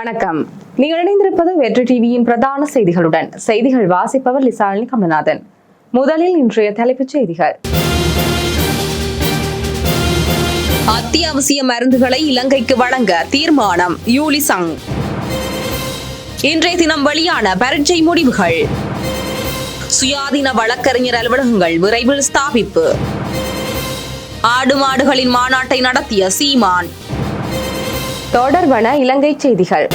வணக்கம். நீங்கள் இணைந்திருப்பது வெற்றி டிவியின் பிரதான செய்திகளுடன். செய்திகள் வாசிப்பவர் லிசாலினி கமலநாதன். முதலில் இன்றைய தலைப்புச் செய்திகள். அத்தியாவசிய மருந்துகளை இலங்கைக்கு வழங்க தீர்மானம் யூலிசங் இன்றைய தினம் வெளியான பரீட்சை முடிவுகள். சுயாதீன வழக்கறிஞர் அலுவலகங்கள் விரைவில் ஸ்தாபிப்பு. ஆடு மாடுகளின் மாநாட்டை நடத்திய சீமான். தொடர்பான இலங்கை செய்திகள்.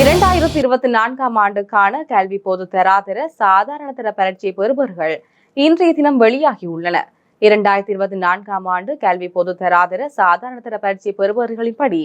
இரண்டாயிரத்தி இருபத்தி நான்காம் ஆண்டுக்கான கல்வி பொது தராதர சாதாரண தர பரீட்சை பெறுபவர்கள் இன்றைய தினம் வெளியாகியுள்ளன. இரண்டாயிரத்தி இருபத்தி நான்காம் ஆண்டு கல்வி பொது தராதர சாதாரண தர பரீட்சை பெறுபவர்களின்படி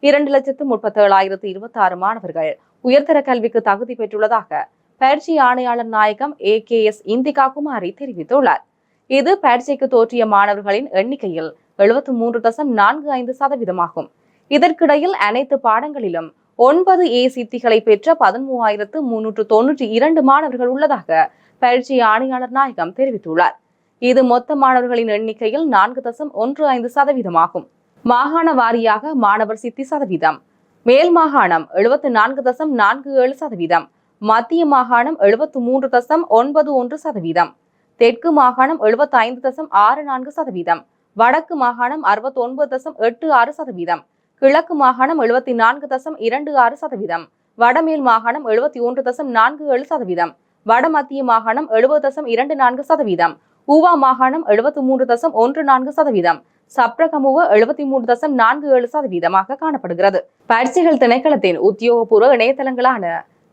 இரண்டு லட்சத்து முப்பத்தி ஏழாயிரத்து இருபத்தி ஆறு மாணவர்கள் உயர்தர கல்விக்கு தகுதி பெற்றுள்ளதாக பயிற்சி ஆணையாளர் நாயகம் A K S Indika Kumari தெரிவித்துள்ளார். இது பயிற்சிக்கு தோற்றிய மாணவர்களின் எண்ணிக்கையில் எழுபத்து மூன்று தசம் நான்கு ஐந்து சதவீதமாகும். இதற்கிடையில் அனைத்து பாடங்களிலும் ஒன்பது ஏ சித்திகளை பெற்ற பதிமூவாயிரத்து முன்னூற்று தொன்னூற்றி இரண்டு மாணவர்கள் உள்ளதாக பயிற்சி ஆணையாளர் நாயகம் தெரிவித்துள்ளார். இது மொத்த மாணவர்களின் எண்ணிக்கையில் நான்கு தசம் ஒன்று ஐந்து சதவீதமாகும். மாகாண வாரியாக மாணவர் சித்தி சதவீதம். மேல் மாகாணம் எழுபத்து நான்கு தசம் நான்கு ஏழு சதவீதம். மத்திய மாகாணம் எழுபத்து மூன்று தசம் ஒன்பது ஒன்று சதவீதம். தெற்கு மாகாணம் எழுபத்தி ஐந்து தசம் ஆறு நான்கு சதவீதம். வடக்கு மாகாணம் அறுபத்தி ஒன்பது தசம் எட்டு ஆறு சதவீதம் கிழக்கு மாகாணம் எழுபத்தி நான்கு தசம் இரண்டு ஆறு சதவீதம் வடமேல் மாகாணம் எழுபத்தி ஒன்று தசம் நான்கு ஏழு சதவீதம் வடமத்திய மாகாணம் எழுபது தசம் இரண்டு நான்கு சதவீதம் ஊவா மாகாணம் எழுபத்தி மூன்று தசம் ஒன்று நான்கு சதவீதம் சப்ரகமுவ எழுபத்தி மூன்று தசம் நான்கு ஏழு சதவீதமாக காணப்படுகிறது. பயிற்சிகள் திணைக்களத்தின் உத்தியோகபூர்வ இணையதளங்களான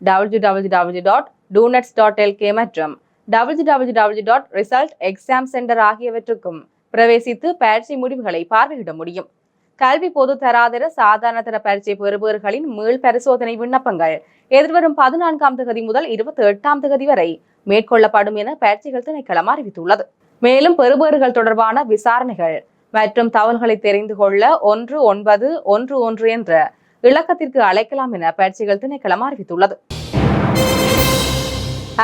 W W W dot doenets dot LK மற்றும் W W W dot result exam centre ஆகியவற்றுக்கும் பிரவேசித்து பயிற்சி முடிவுகளை பார்வையிட முடியும். கல்வி பொது தராதர சாதாரண தர பெறுபவர்களின் மீள் பரிசோதனை விண்ணப்பங்கள் எதிர்வரும் பதினான்காம் தகுதி முதல் இருபத்தி எட்டாம் தகுதி வரை மேற்கொள்ளப்படும் என பயிற்சிகள் திணைக்களம் அறிவித்துள்ளது. மேலும் பெறுபவர்கள் தொடர்பான விசாரணைகள் மற்றும் தகவல்களை தெரிந்து கொள்ள ஒன்று ஒன்பது ஒன்று ஒன்று என்ற இலக்கத்திற்கு அழைக்கலாம் என பயிற்சிகள் திணைக்களம் அறிவித்துள்ளது.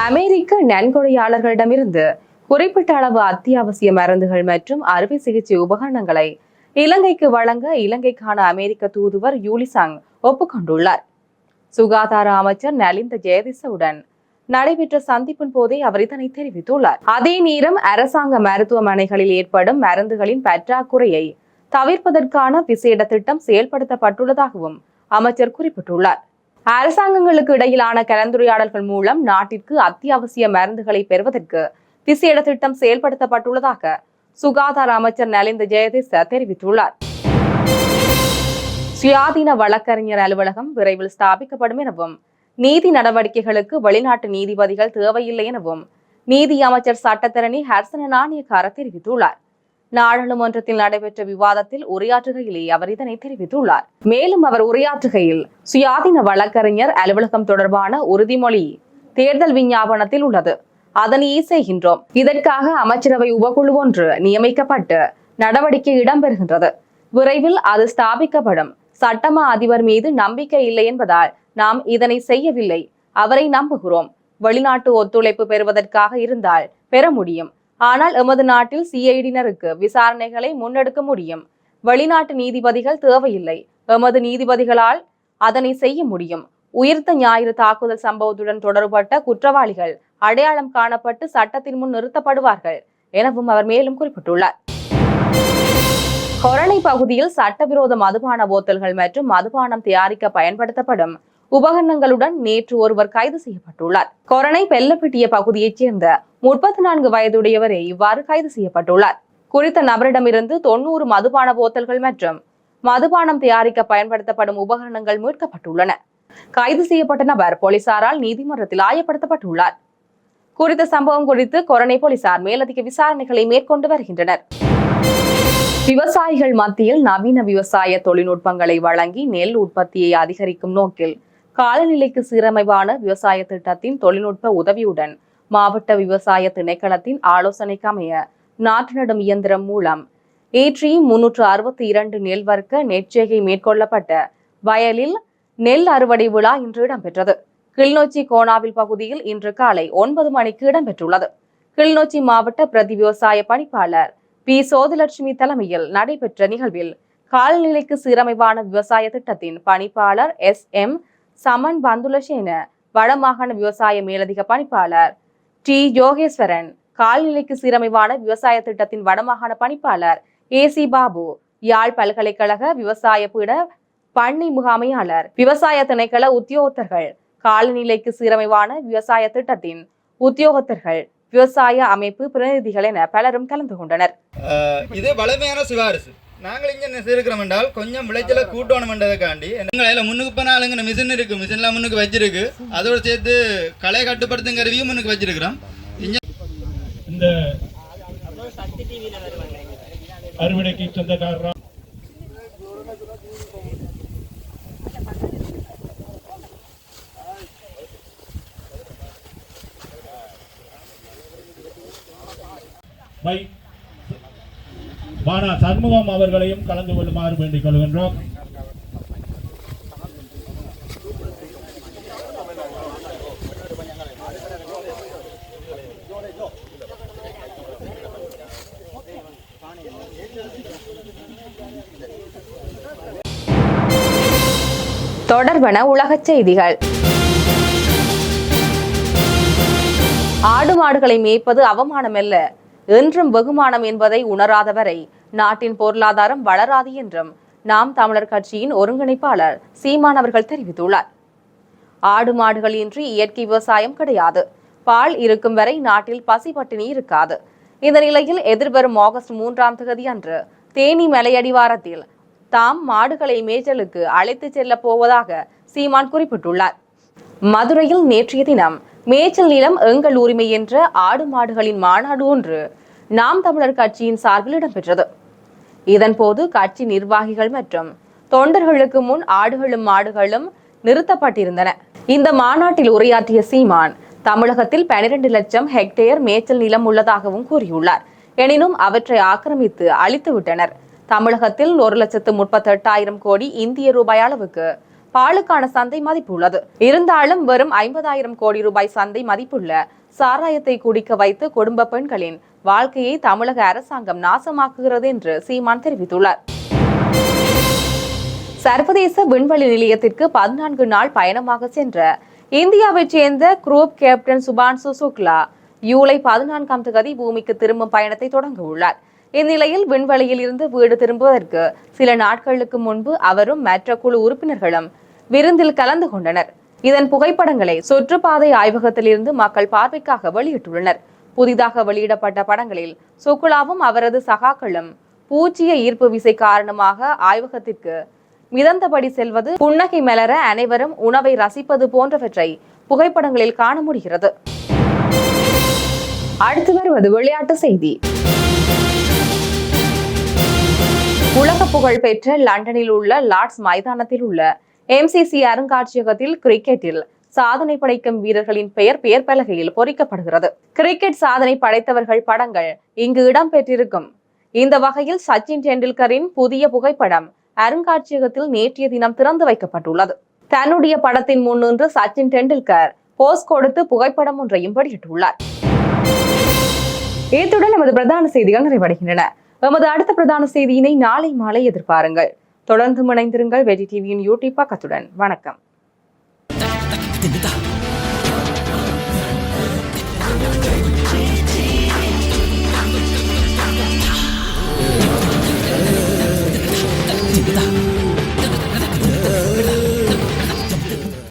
அமெரிக்க நன்கொடையாளர்களிடமிருந்து குறிப்பிட்ட அளவு அத்தியாவசிய மருந்துகள் மற்றும் அறுவை சிகிச்சை உபகரணங்களை இலங்கைக்கு வழங்க இலங்கைக்கான அமெரிக்க தூதுவர் யூலிசாங் ஒப்புக்கொண்டுள்ளார். சுகாதார அமைச்சர் நலிந்த ஜெயதிசவுடன் நடைபெற்ற சந்திப்பின் போதே அவர் இதனை தெரிவித்துள்ளார். அதே நேரம் அரசாங்க மருத்துவமனைகளில் ஏற்படும் மருந்துகளின் பற்றாக்குறையை தவிர்ப்பதற்கான விசேட திட்டம் செயல்படுத்தப்பட்டுள்ளதாகவும் அமைச்சர் குறிப்பிட்டுள்ளார். அரசாங்கங்களுக்கு இடையிலான கலந்துரையாடல்கள் மூலம் நாட்டிற்கு அத்தியாவசிய மருந்துகளை பெறுவதற்கு விசேட திட்டம் செயல்படுத்தப்பட்டுள்ளதாக சுகாதார அமைச்சர் நலிந்த ஜெயதிச தெரிவித்துள்ளார். சுயாதீன வழக்கறிஞர் அலுவலகம் விரைவில் ஸ்தாபிக்கப்படும் எனவும் நீதி நடவடிக்கைகளுக்கு வெளிநாட்டு நீதிபதிகள் தேவையில்லை எனவும் நீதி அமைச்சர் சட்டத்தரணி ஹர்சன நாணயக்கார தெரிவித்துள்ளார். நாடாளுமன்றத்தில் நடைபெற்ற விவாதத்தில் உரையாற்றுகையிலே அவர் இதனை தெரிவித்துள்ளார். மேலும் அவர் உரையாற்றுகையில் சுயாதீன வழக்கறிஞர் அலுவலகம் தொடர்பான உறுதிமொழி தேர்தல் விஞ்ஞாபனத்தில் உள்ளது. அதனையே செய்கின்றோம் இதற்காக அமைச்சரவை உபக்குழு ஒன்று நியமிக்கப்பட்டு நடவடிக்கை இடம்பெறுகின்றது. விரைவில் அது ஸ்தாபிக்கப்படும். சட்டமா அதிபர் மீது நம்பிக்கை இல்லை என்பதால் நாம் இதனை செய்யவில்லை. அவரை நம்புகிறோம். வெளிநாட்டு ஒத்துழைப்பு பெறுவதற்காக இருந்தால் பெற முடியும். ஆனால் எமது நாட்டில் சிஐடியினருக்கு விசாரணைகளை முன்னெடுக்க முடியும். வெளிநாட்டு நீதிபதிகள் தேவையில்லை. எமது நீதிபதிகளால் அதனை செய்ய முடியும். உயிர்த்த ஞாயிறு தாக்குதல் சம்பவத்துடன் தொடர்பட்ட குற்றவாளிகள் அடையாளம் காணப்பட்டு சட்டத்தின் முன் நிறுத்தப்படுவார்கள் எனவும் அவர் மேலும் குறிப்பிட்டுள்ளார். கொரணை பகுதியில் சட்டவிரோத மதுபான போத்தல்கள் மற்றும் மதுபானம் தயாரிக்க பயன்படுத்தப்படும் உபகரணங்களுடன் நேற்று ஒருவர் கைது செய்யப்பட்டுள்ளார். கொரணை பெல்லப்பிட்டிய பகுதியைச் சேர்ந்த முப்பத்தி நான்கு வயதுடையவரே இவ்வாறு கைது செய்யப்பட்டுள்ளார். குறித்த நபரிடமிருந்து தொண்ணூறு மதுபான போத்தல்கள் மற்றும் மதுபானம் தயாரிக்க பயன்படுத்தப்படும் உபகரணங்கள் மீட்கப்பட்டுள்ளன. கைது செய்யப்பட்ட நபர் போலீசாரால் நீதிமன்றத்தில் ஆயப்படுத்தப்பட்டுள்ளார். குறித்த சம்பவம் குறித்து கொரணை போலீசார் மேலதிக விசாரணைகளை மேற்கொண்டு வருகின்றனர். விவசாயிகள் மத்தியில் நவீன விவசாய தொழில்நுட்பங்களை வழங்கி நெல் உற்பத்தியை அதிகரிக்கும் நோக்கில் காலநிலைக்கு சீரமைவான விவசாய திட்டத்தின் தொழில்நுட்ப உதவியுடன் மாவட்ட விவசாய திணைக்களத்தின் ஆலோசனைக்கு அமைய நாற்று நடும் இயந்திரம் மூலம் ஏற்றி முன்னூற்று அறுபத்தி இரண்டு நெல் வர்க்க நெற்செய்கை மேற்கொள்ளப்பட்ட வயலில் நெல் அறுவடை விழா இன்று இடம்பெற்றது. கிளிநொச்சி கோணாவில் பகுதியில் இன்று காலை ஒன்பது மணிக்கு இடம்பெற்றுள்ளது. கிளிநொச்சி மாவட்ட பிரதி விவசாய பணிப்பாளர் பி. சோதிலட்சுமி தலைமையில் நடைபெற்ற நிகழ்வில் காலநிலைக்கு சீரமைவான விவசாய திட்டத்தின் பணிப்பாளர் எஸ். எம். சமன் பந்துலசேன வடமாகாண விவசாய மேலதிக பணிப்பாளர் டி. யோகேஸ்வரன் கால்நிலைக்கு சீரமைவான விவசாய திட்டத்தின் வடமாகாண பணிப்பாளர் ஏ. சி. பாபு யாழ் பல்கலைக்கழக விவசாய பீட பண்ணை முகாமையாளர் விவசாய திணைக்கள உத்தியோகத்தர்கள் காலநிலைக்கு சீரமைவான விவசாய திட்டத்தின் உத்தியோகத்தர்கள் விவசாய அமைப்பு பிரதிநிதிகள் என பலரும் கலந்து கொண்டனர். இது வலிமையான சிபாரிசு. நாங்கள் இங்கே என்ன செய்திருக்கிறோம் என்றால் கொஞ்சம் விளைச்சலை கூட்டணுமென்றதுக்காண்டி எங்கள் அதில் முன்னுக்கு போனாலுங்க மிஷின் இருக்கு மிஷின்லாம் முன்னுக்கு வச்சிருக்கு. அதோடு சேர்த்து களை கட்டுப்படுத்தும் கருவியும் முன்னுக்கு வச்சிருக்கிறோம். இந்த அறுவடைக்கு சொந்தக்காரரா? மை மாணா சண்முகம் அவர்களையும் கலந்து கொள்ளுமாறு வேண்டிக் கொள்கின்றோம். தொடர்பன உலகச் செய்திகள். ஆடு மாடுகளை மேய்ப்பது அவமானமல்ல. என்றும் வெகுமானம் என்பதை உணராதவரை நாட்டின் பொருளாதாரம் வளராது என்றும் நாம் தமிழர் கட்சியின் ஒருங்கிணைப்பாளர் சீமான் அவர்கள் தெரிவித்துள்ளார். ஆடு மாடுகள் இன்றி இயற்கை விவசாயம் கிடையாது. பால் இருக்கும் வரை நாட்டில் பசி பட்டினி இருக்காது. இந்த நிலையில் எதிர்வரும் ஆகஸ்ட் மூன்றாம் தேதி அன்று தேனி மலையடிவாரத்தில் தாம் மாடுகளை மேய்ச்சலுக்கு அழைத்துச் செல்லப் போவதாக சீமான் குறிப்பிட்டுள்ளார். மதுரையில் நேற்றைய தினம் மேய்ச்சல் நிலம் எங்கள் உரிமை என்ற ஆடு மாடுகளின் மாநாடு ஒன்று நாம் தமிழர் கட்சியின் சார்பில் இடம்பெற்றது. இதன்போது கட்சி நிர்வாகிகள் மற்றும் தொண்டர்களுக்கு முன் ஆடுகளும் மாடுகளும் நிறுத்தப்பட்டிருந்தன. இந்த மாநாட்டில் உரையாற்றிய சீமான் தமிழகத்தில் 12 லட்சம் ஹெக்டேர் மேய்ச்சல் நிலம் உள்ளதாகவும் கூறியுள்ளார். எனினும் அவற்றை ஆக்கிரமித்து அழித்து விட்டனர் தமிழகத்தில் ஒரு லட்சத்து முப்பத்தெட்டாயிரம் கோடி இந்திய ரூபாய் அளவுக்கு பாலுக்கான சந்தை மதிப்பு உள்ளது. இருந்தாலும் வெறும் ஐம்பதாயிரம் கோடி ரூபாய் சந்தை மதிப்புள்ள சாராயத்தை குடிக்க வைத்து குடும்ப பெண்களின் வாழ்க்கையை தமிழக அரசாங்கம் நாசமாக்குகிறது என்று சீமான் தெரிவித்துள்ளார். சர்வதேச விண்வெளி நிலையத்திற்கு பதினான்கு நாள் பயணமாக சென்ற இந்தியாவைச் சேர்ந்த group captain Shubhanshu Shukla July பதினான்காம் தேதி பூமிக்கு திரும்பும் பயணத்தை தொடங்க உள்ளார். இந்நிலையில் விண்வெளியில் இருந்து வீடு திரும்புவதற்கு சில நாட்களுக்கு முன்பு அவரும் மற்ற குழு உறுப்பினர்களும் விருந்தில் கலந்து கொண்டனர். இதன் புகைப்படங்களை சுற்றுப்பாதை ஆய்வகத்திலிருந்து மக்கள் பார்வைக்காக வெளியிட்டுள்ளனர். புதிதாக வெளியிடப்பட்ட படங்களில் சுக்குலாவும் அவரது சகாக்களும் பூச்சிய ஈர்ப்பு விசை காரணமாக ஆய்வகத்திற்கு மிதந்தபடி செல்வது புன்னகை மலர அனைவரும் உணவை ரசிப்பது போன்றவற்றை புகைப்படங்களில் காண முடிகிறது. அடுத்து வருவது விளையாட்டு செய்தி. உலக புகழ் பெற்ற லண்டனில் உள்ள லார்ட்ஸ் மைதானத்தில் உள்ள எம்சிசி அருங்காட்சியகத்தில் கிரிக்கெட்டில் சாதனை படைக்கும் வீரர்களின் பெயர் பெயர் பலகையில் பொறிக்கப்படுகிறது. கிரிக்கெட் சாதனை படைத்தவர்கள் படங்கள் இங்கு இடம்பெற்றிருக்கும். இந்த வகையில் சச்சின் டெண்டுல்கரின் புதிய புகைப்படம் அருங்காட்சியகத்தில் நேற்றைய தினம் திறந்து வைக்கப்பட்டுள்ளது. தன்னுடைய படத்தின் முன்னின்று சச்சின் டெண்டுல்கர் போஸ் கொடுத்து புகைப்படம் ஒன்றையும் வெளியிட்டுள்ளார். இத்துடன் நமது பிரதான செய்திகள் நிறைவடைகின்றன. எமது அடுத்த பிரதான செய்தியினை நாளை மாலை எதிர்பாருங்கள். தொடர்ந்து இணைந்திருங்கள் வெஜி டிவியின் யூடியூப் பக்கத்துடன். வணக்கம்.